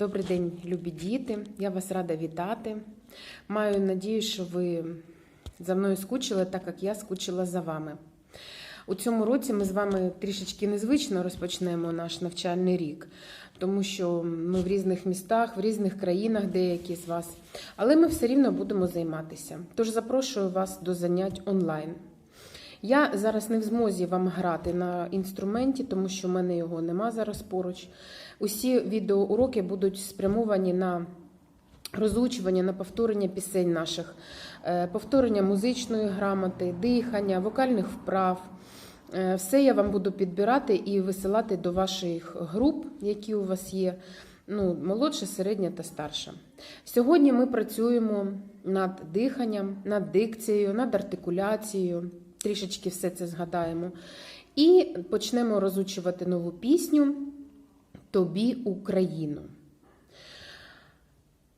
Добрий день, любі діти. Я вас рада вітати. Маю надію, що ви за мною скучили, так як я скучила за вами. У цьому році ми з вами трішечки незвично розпочнемо наш навчальний рік, тому що ми в різних містах, в різних країнах, деякі з вас. Але ми все рівно будемо займатися. Тож запрошую вас до занять онлайн. Я зараз не в змозі вам грати на інструменті, тому що в мене його нема зараз поруч. Усі відеоуроки будуть спрямовані на розучування, на повторення пісень наших, е, повторення музичної грамоти, дихання, вокальних вправ. Е, Все я вам буду підбирати і висилати до ваших груп, які у вас є. Ну, молодша, середня та старша. Сьогодні ми працюємо над диханням, над дикцією, над артикуляцією. Трішечки все це згадаємо. І почнемо розучувати нову пісню Тобі Україну.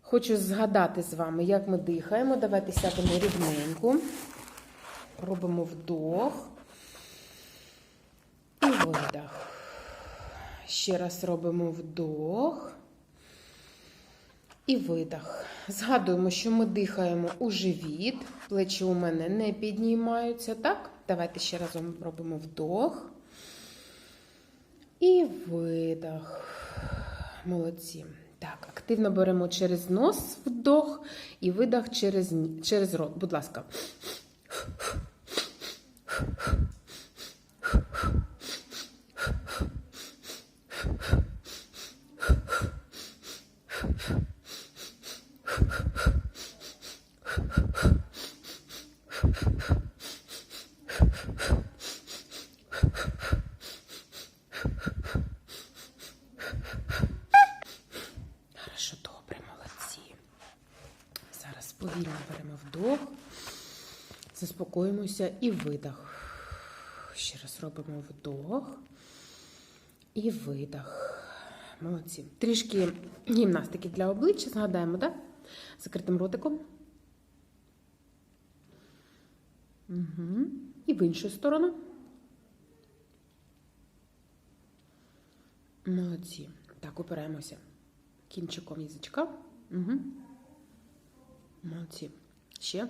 Хочу згадати з вами, як ми дихаємо. Давайте сядемо рівненько. Робимо вдох і видох. Ще раз робимо вдох і видох. Згадуємо, що ми дихаємо у живіт, плечі у мене не піднімаються. Так? Давайте ще разом робимо вдох і видох. Молодці. Так, активно беремо через нос вдох і видох через, через рот. Будь ласка. Хорошо, добре, молодці. Зараз повільно беремо вдох, заспокоїмося і видох. Ще раз робимо вдох і видох. Молодці. Трішки гімнастики для обличчя, згадаємо, так? Закритим ротиком. Угу. І в іншу сторону. Молодці. Так, опираємося кінчиком язичка. Угу. Молодці. Ще.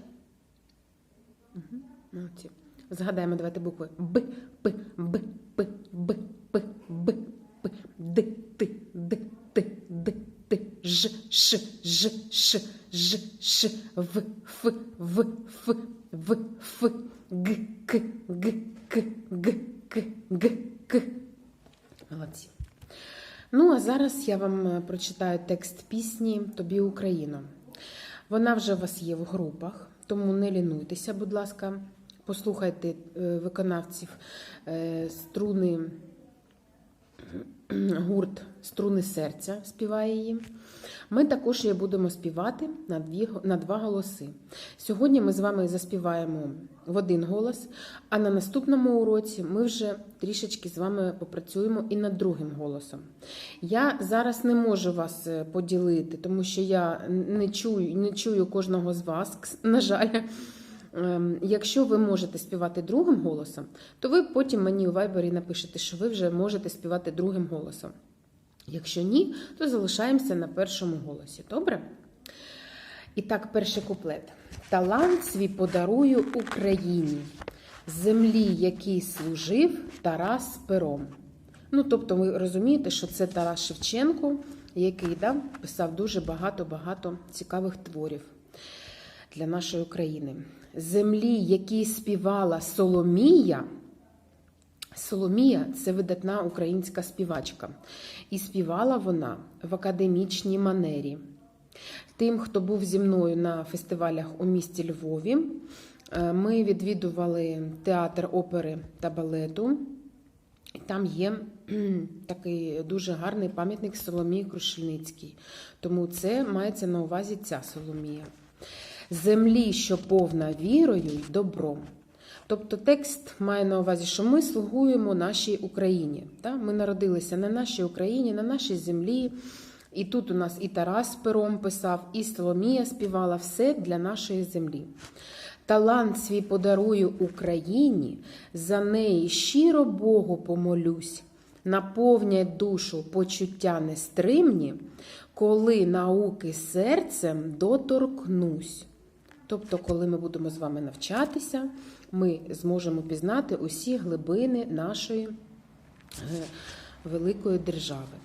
Угу. Молодці. Згадаємо, давайте букви Б, П, Б, П, Б, П, Б, П, Д, Т, Д, Т, Д, Т, Ж, Ш, Ж, Ш, Ж, Ш, В, Ф, В, Ф, В, Ф, Г, К, Г, К, Г, К, Г, К. Молодці. Ну, а зараз я вам е, прочитаю текст пісні Тобі Україно. Вона вже у вас є в групах, тому не лінуйтеся, будь ласка. Послухайте е, виконавців е, струни гурт Струни серця співає її. Ми також її будемо співати на, дві, на два голоси. Сьогодні ми з вами заспіваємо в один голос, а на наступному уроці ми вже трішечки з вами попрацюємо і над другим голосом. Я зараз не можу вас е, поділити, тому що я не чую, не чую кожного з вас, на жаль. Ем, Якщо ви можете співати другим голосом, то ви потім мені у вайбері напишете, що ви вже можете співати другим голосом. Якщо ні, то залишаємося на першому голосі. Добре? І так, перший куплет. Талант свій подарую Україні, землі, який служив Тарас пером. Ну, тобто, ви розумієте, що це Тарас Шевченко, який да, писав дуже багато-багато цікавих творів для нашої України. Землі, якій співала Соломія. Соломія це видатна українська співачка. І співала вона в академічній манері. Тим, хто був зі мною на фестивалях у місті Львові, е, ми відвідували театр опери та балету. Там є такий дуже гарний пам'ятник Соломії Крушельницькій. Тому це мається на увазі ця Соломія. Землі, що повна вірою й добром. Тобто текст має на увазі, що ми слугуємо нашій Україні. Ми народилися на нашій Україні, на нашій землі. І тут у нас і Тарас пером писав, і Соломія співала все для нашої землі. Талант свій подарую Україні, за неї щиро Богу помолюсь. наповнять душу почуття нестримні, коли науки серцем доторкнусь. Тобто, коли ми будемо з вами навчатися, ми зможемо пізнати усі глибини нашої е, великої держави.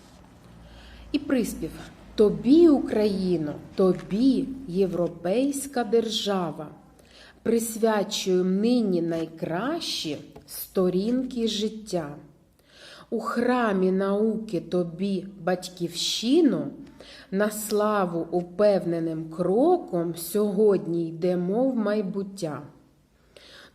І приспів. Тобі, Україно, тобі, європейська держава, присвячую нині найкращі сторінки життя. У храмі науки тобі, батьківщину, на славу упевненим кроком сьогодні йдемо в майбуття.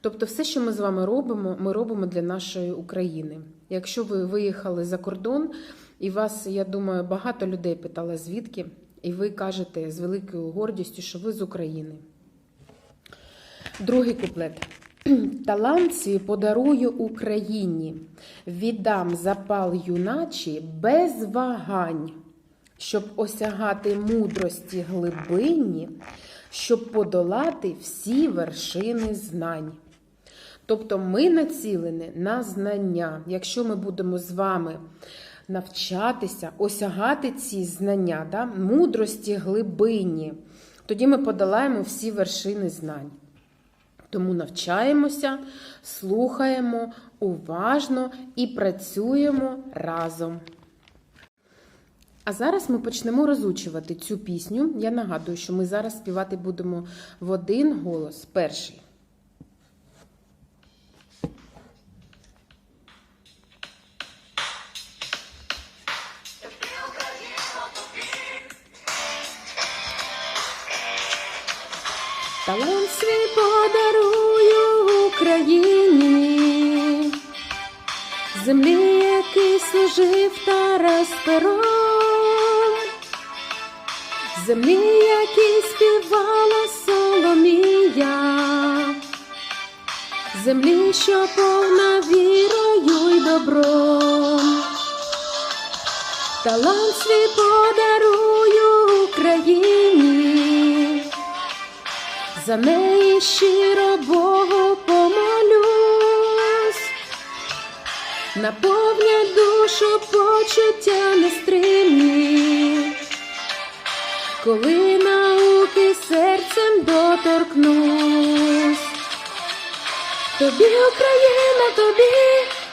Тобто, все, що ми з вами робимо, ми робимо для нашої України. Якщо ви виїхали за кордон, і вас, я думаю, багато людей питало, звідки, і ви кажете з великою гордістю, що ви з України. Другий куплет. Талант свій подарую Україні, віддам запал юначі без вагань, щоб осягати мудрості глибинні, щоб подолати всі вершини знань. Тобто ми націлені на знання. Якщо ми будемо з вами навчатися, осягати ці знання, да, мудрості глибинні, тоді ми подолаємо всі вершини знань. Тому навчаємося, слухаємо уважно і працюємо разом. А зараз ми почнемо розучувати цю пісню. Я нагадую, що ми зараз співати будемо в один голос. Перший. Україні, землі, який служив Тарас Пером, землі, якій співала Соломія, землі, що повна вірою й добром. Талант свій подарую Україні. За неї щиро Богу наповнять душу почуття нестримні, коли науки серцем доторкнусь. Тобі Україна, тобі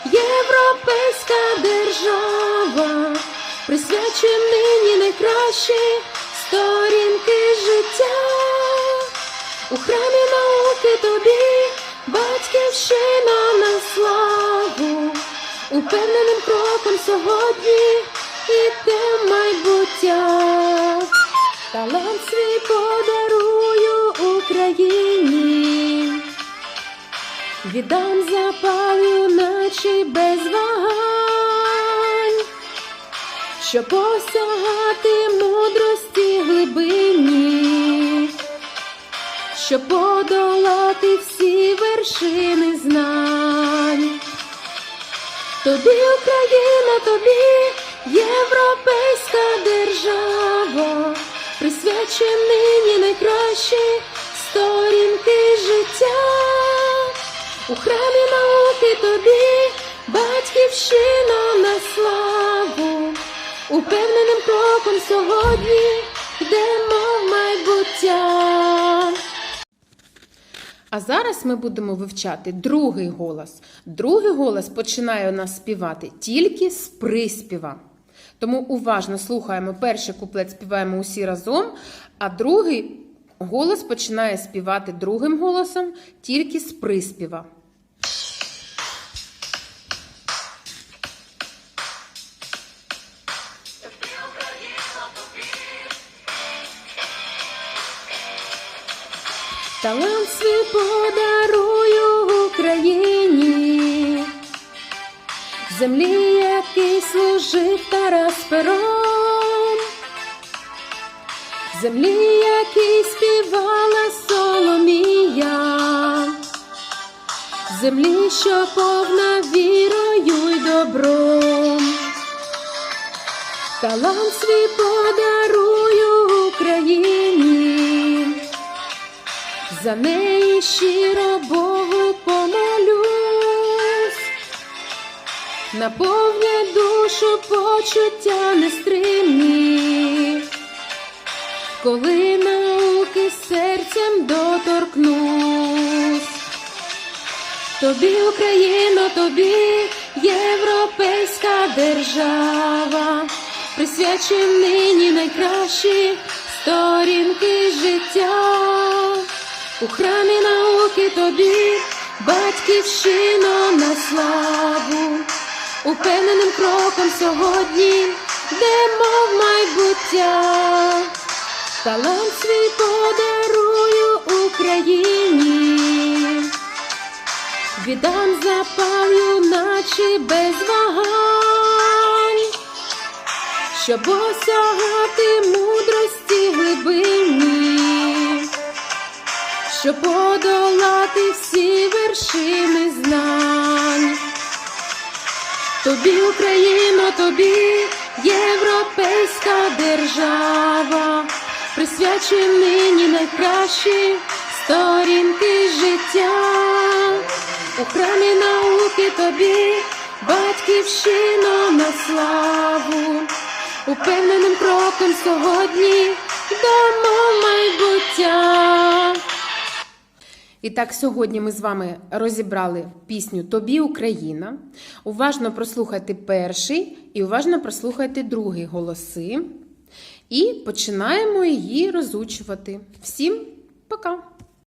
європейська держава, присвячує нині найкращі сторінки життя. У храмі науки тобі, батьківщина на славу, упевненим кроком сьогодні іде в майбуття. Талант свій подарую Україні, віддам запалю, наче без вагань, щоб осягати мудрості глибині щоб подолати всі вершини знань. Тобі Україна, тобі європейська держава, присвячує нині найкращі сторінки життя. У храмі науки тобі, батьківщина на славу, упевненим кроком сьогодні йдемо в майбуття. А зараз ми будемо вивчати другий голос. Другий голос починає у нас співати тільки з приспіва. Тому уважно слухаємо перший куплет, співаємо усі разом, а другий голос починає співати другим голосом тільки з приспіва. Землі, який служив Тарас Пером, землі, який співала Соломія, землі, що повна вірою й добром. Талант свій подарую Україні. За неї щиро Богу наповнять душу почуття нестримні, коли науки серцем доторкнусь. Тобі, Україно, тобі європейська держава, присвячуєм нині найкращі сторінки життя. У храмі науки тобі, батьківщино на славу, упевненим кроком сьогодні, де мов майбуття, талант свій подарую Україні. Віддам запалю, наче без вагань, щоб осягати мудрості глибині, щоб подолати всі Тобі, Україно, тобі європейська держава, присвячуєм нині найкращі сторінки життя. У храмі науки тобі, батьківщино на славу, упевненим кроком сьогодні дамо майбуття. І так, сьогодні ми з вами розібрали пісню Тобі Україна. Уважно прослухайте перший і уважно прослухайте другий голоси. І починаємо її розучувати. Всім пока!